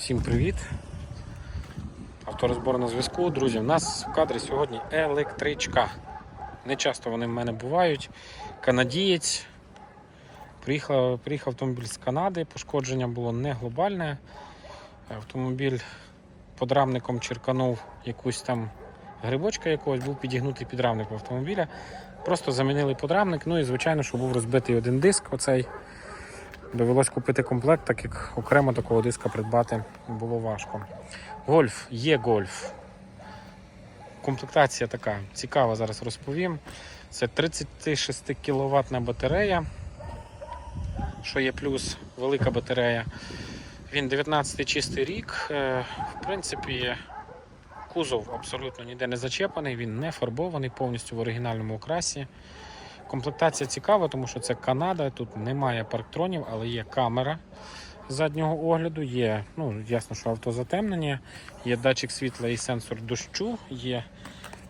Всім привіт! Авторозбор на зв'язку. Друзі, у нас в кадрі сьогодні електричка. Не часто вони в мене бувають. Канадієць. Приїхав, приїхав автомобіль з Канади, пошкодження було не глобальне. Автомобіль подрамником черканув якусь там грибочка якогось, був підігнутий підрамник автомобіля. Просто замінили подрамник. Ну і звичайно, що був розбитий один диск. Оцей. Довелось купити комплект, так як окремо такого диска придбати було важко. Гольф є гольф. Комплектація така цікава, зараз розповім. Це 36 кВт батарея, що є плюс, велика батарея. Він 19 чистий рік. Е, В принципі, кузов абсолютно ніде не зачепаний, він не фарбований, повністю в оригінальному окрасі. Комплектація цікава, тому що це Канада, тут немає парктронів, але є камера заднього огляду, є, ну, ясно, що автозатемнення, є датчик світла і сенсор дощу, є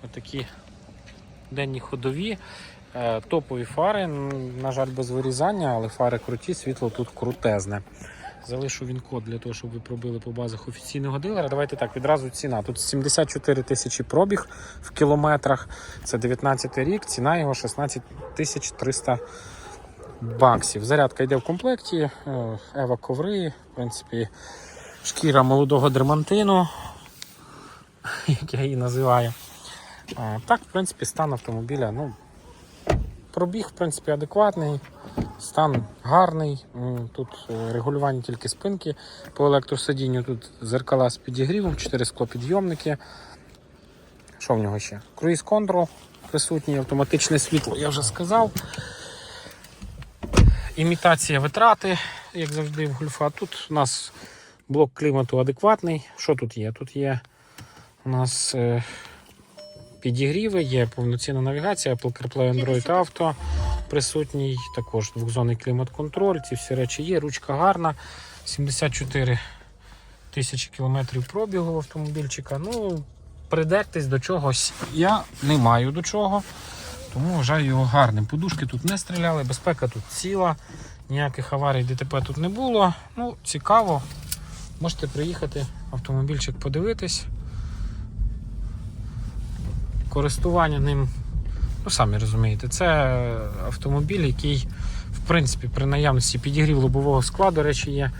отакі денні ходові, е, топові фари. На жаль, без вирізання, але фари круті, світло тут крутезне. Залишу він код для того, щоб ви пробили по базах офіційного дилера. Давайте так, відразу ціна. Тут 74 тисячі пробіг в кілометрах. Це 19 рік, ціна його 16 тисяч 300 баксів. Зарядка йде в комплекті, е, ева коври, в принципі, шкіра молодого дермантину, як я її називаю. Е, Так, в принципі, стан автомобіля. Ну, пробіг, в принципі, адекватний. Стан гарний. Тут е, регулювання тільки спинки. По електросидінню тут зеркала з підігрівом, 4 склопідйомники. Що в нього ще? Круїз контрол присутній, автоматичне світло, я вже сказав. Імітація витрати, як завжди в гольфа. Тут у нас блок клімату адекватний. Що тут є? Тут є у нас е, підігріви, є повноцінна навігація, Apple CarPlay Android Auto присутній, також двохзонний клімат-контроль, ці всі речі є, ручка гарна, 74 тисячі кілометрів пробігу автомобільчика. Ну, придертись до чогось я не маю до чого, тому вважаю його гарним. Подушки тут не стріляли, безпека тут ціла, ніяких аварій ДТП тут не було. Ну, цікаво. Можете приїхати, автомобільчик подивитись. Користування ним Ну, самі розумієте, це автомобіль, який, в принципі, при наявності підігрів лобового скла, до речі, є.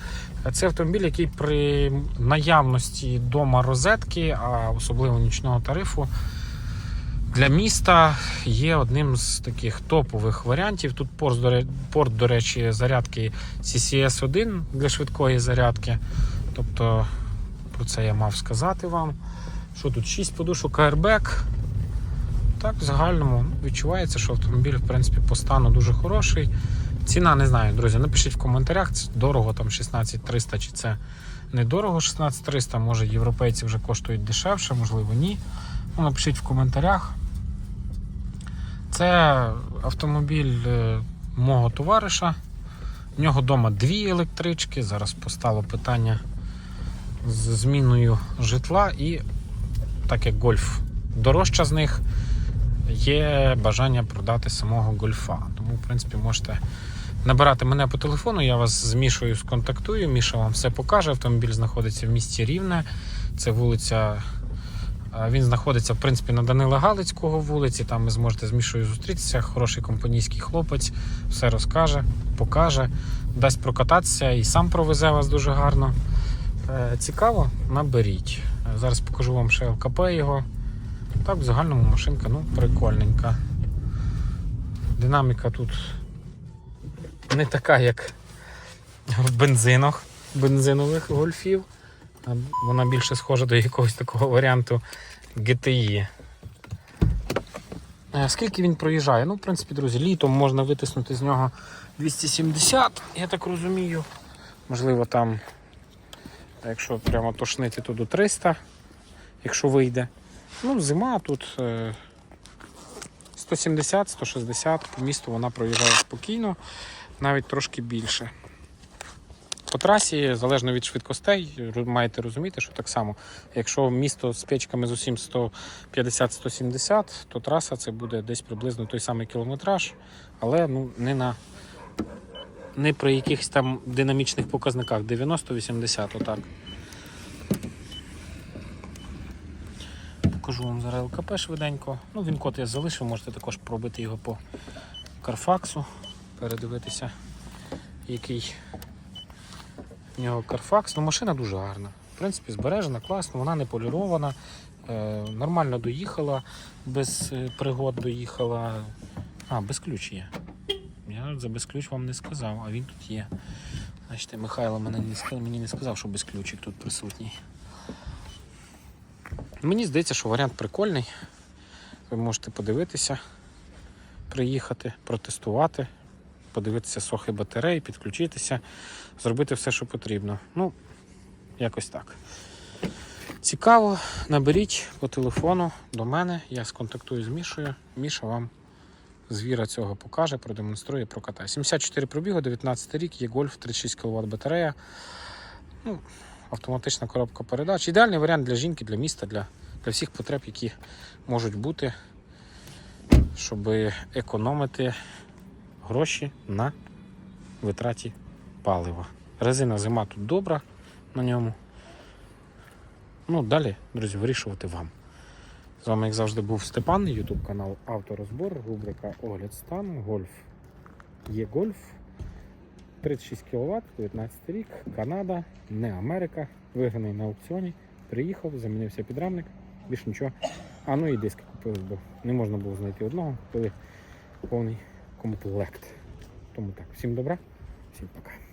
Це автомобіль, який при наявності дома розетки, а особливо нічного тарифу, для міста є одним з таких топових варіантів. Тут порт, до речі, зарядки CCS 1 для швидкої зарядки. Тобто, про це я мав сказати вам. Що тут? 6 подушок airbag. Так, в загальному відчувається, що автомобіль, в принципі, по стану дуже хороший. Ціна не знаю, друзі. Напишіть в коментарях, це дорого там 16300 чи це недорого 16300, може європейці вже коштують дешевше, можливо, ні. Ну, напишіть в коментарях. Це автомобіль е, мого товариша. В нього вдома дві електрички. Зараз постало питання з зміною житла і так як гольф дорожча з них є бажання продати самого гольфа. Тому, в принципі, можете набирати мене по телефону, я вас з Мішою сконтактую. Міша вам все покаже. Автомобіль знаходиться в місті Рівне. Це вулиця. Він знаходиться, в принципі, на Данила Галицького вулиці. Там ви зможете з Мішою зустрітися. Хороший компанійський хлопець, все розкаже, покаже, дасть прокататися і сам провезе вас дуже гарно. Е, Цікаво, наберіть. Е, Зараз покажу вам ще ЛКП його. Так, в загальному машинка ну, прикольненька. Динаміка тут не така, як в бензинах, бензинових гольфів. Вона більше схожа до якогось такого варіанту GTI. Скільки він проїжджає? Ну, в принципі, друзі, літом можна витиснути з нього 270, я так розумію. Можливо, там, якщо прямо тошнити, то до 300, якщо вийде. Ну, зима тут е, 170-160, по місту вона проїжджає спокійно, навіть трошки більше. По трасі, залежно від швидкостей, маєте розуміти, що так само, якщо місто з печками з усім 150-170, то траса це буде десь приблизно той самий кілометраж, але ну, не на не при якихось там динамічних показниках 90-80, отак. Покажу вам зараз ЛКП швиденько. Ну, він код я залишив, можете також пробити його по Карфаксу, передивитися, який в нього Карфакс. Ну, машина дуже гарна. В принципі, збережена, класно, вона не полірована, е, нормально доїхала, без е, пригод доїхала. А, без ключ є. Я за без ключ вам не сказав, а він тут є. Бачите, Михайло мені не сказав, що без ключик тут присутній. Мені здається, що варіант прикольний. Ви можете подивитися, приїхати, протестувати, подивитися сохи батареї, підключитися, зробити все, що потрібно. Ну, якось так. Цікаво, наберіть по телефону до мене, я сконтактую з Мішою. Міша вам звіра цього покаже, продемонструє, прокатає. 74 пробігу, 19 рік, є гольф, 36 кВт батарея. Ну, автоматична коробка передач. Ідеальний варіант для жінки, для міста, для, для всіх потреб, які можуть бути, щоб економити гроші на витраті палива. Резина зима тут добра на ньому. Ну, далі, друзі, вирішувати вам. З вами, як завжди, був Степан, YouTube канал Авторозбор, рубрика Огляд стану, Гольф. Є гольф. 36 кВт, 19 рік, Канада, не Америка. Виграний на аукціоні. Приїхав, замінився підрамник, більше нічого. А ну і диски купили, бо не можна було знайти одного, купили повний комплект. Тому так, всім добра, всім пока.